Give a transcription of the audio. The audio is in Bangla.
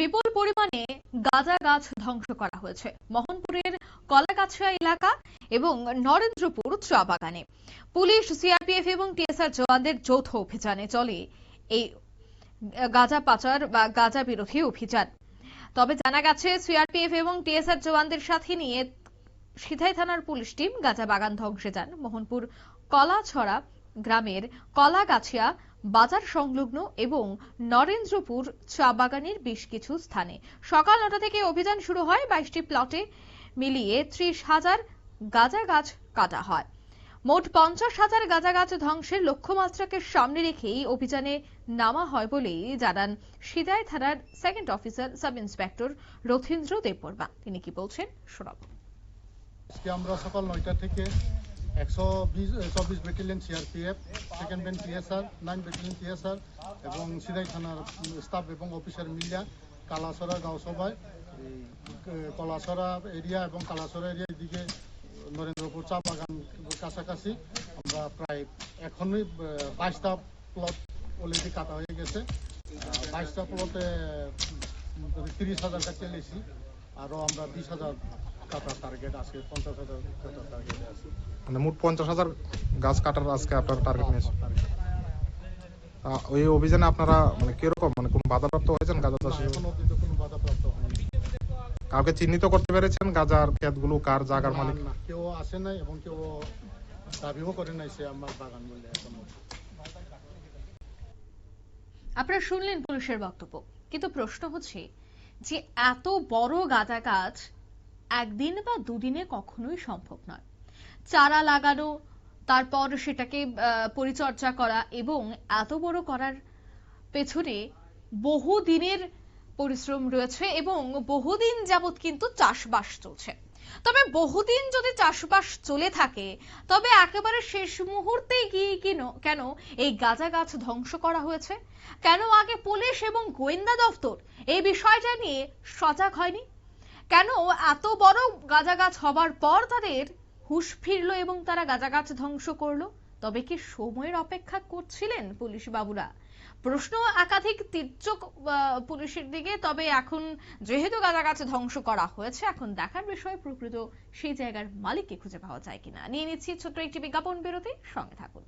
বিপুল পরিমাণে গাঁজা গাছ ধ্বংস করা হয়েছে। মোহনপুরের কলাগাছিয়া এলাকা এবং নরেন্দ্রপুর চা বাগানে। পুলিশ, সিআরপিএফ এবং টিএসআর জওয়ানদের যৌথ অভিযানে চলে এই গাঁজা পাচার বা গাঁজা বিরোধী অভিযান। তবে জানা গেছে, সিআরপিএফ এবং টিএসআর জওয়ানদের সাথে নিয়ে সিধাই থানার পুলিশ টিম গাঁজা বাগান ধ্বংসে যান। মোহনপুর কলাছড়া গ্রামের কলাগাছিয়া, বাজার সংলগ্ন এবং নরেন্দ্রপুর চা বাগানের বেশ কিছু স্থানে। সকাল নটা থেকে অভিযান শুরু হয় বাইশটি প্লটে মিলিয়ে ত্রিশ হাজার গাঁজা গাছ কাটা হয়। মোট পঞ্চাশ হাজার গাঁজা গাছ ধ্বংসের লক্ষ্যমাত্রাকে সামনে রেখেই অভিযানে নামা হয় বলেই জানান সিদায় থানার second officer sub inspector Rathindra Debbarma. তিনি কি বলছেন শোনাব। আজকে আমরা সকাল নয়টা থেকে একশো বিশ চব্বিশ battalion CRPF second band TSR nine battalion TSR এবং সিদাই থানার স্টাফ এবং অফিসার মিলিয়া কালাসরা গাঁও সভায় এই কলাসরা এরিয়া এবং কালাসরা এরিয়ার দিকে, নরেন্দ্রপুর চা বাগান কাছাকাছি, আমরা প্রায় এখনই বাইশটা প্লট অলরেডি কাটা হয়ে গেছে। বাইশটা প্লটে তিরিশ হাজার কাছে এলেছি আরও আমরা বিশ হাজার কাটার টার্গেট আছে পঞ্চাশ হাজার কাটার টার্গেট মানে মোট পঞ্চাশ হাজার গাছ কাটার আজকে আপনার টার্গেট নিয়েছে। ওই অভিযানে আপনারা মানে কীরকম মানে কোন বাধাপ্রাপ্ত হয়েছেন গাঁজা চাষে? কাউকে চিহ্নিত করতে পেরেছেন গাজার ক্ষেতগুলো কার জায়গার মালিক? কেউ আসে নাই এবং কেউ দাবিও করে নাই সে আমার বাগান বলে এখন। আপনারা শুনলেন পুলিশের বক্তব্য কিন্তু প্রশ্ন হচ্ছে যে এত বড় গাঁজা গাছ একদিন বা দুদিনে কখনোই সম্ভব নয়। চারা লাগানো, তারপর সেটাকে পরিচর্যা করা এবং এত বড় করার পেছনে বহু দিনের পরিশ্রম রয়েছে এবং বহুদিন যাবৎ কিন্তু চাষবাস চলছে। তবে বহুদিন যদি চাষবাস চলে থাকে, তবে একেবারে শেষ মুহূর্তে গিয়ে কেন কেন এই গাঁজা গাছ ধ্বংস করা হয়েছে? কেন আগে পুলিশ এবং গোয়েন্দা দপ্তর এই বিষয়টা নিয়ে সজাগ হয়নি? কেন এত বড় গাঁজা গাছ হবার পর তাদের হুঁশ ফিরল এবং তারা গাঁজা গাছ ধ্বংস করল। তবে কি সময়ের অপেক্ষা করছিলেন পুলিশ বাবুরা? প্রশ্ন একাধিক তির্যক পুলিশের দিকে। তবে এখন যেহেতু গাজা গাছ ধ্বংস করা হয়েছে, এখন দেখার বিষয় প্রকৃত সেই জায়গার মালিককে খুঁজে পাওয়া যায় কিনা। নিয়ে নিচ্ছি ছোট্ট একটি বিজ্ঞাপন বিরতি। সঙ্গে থাকুন।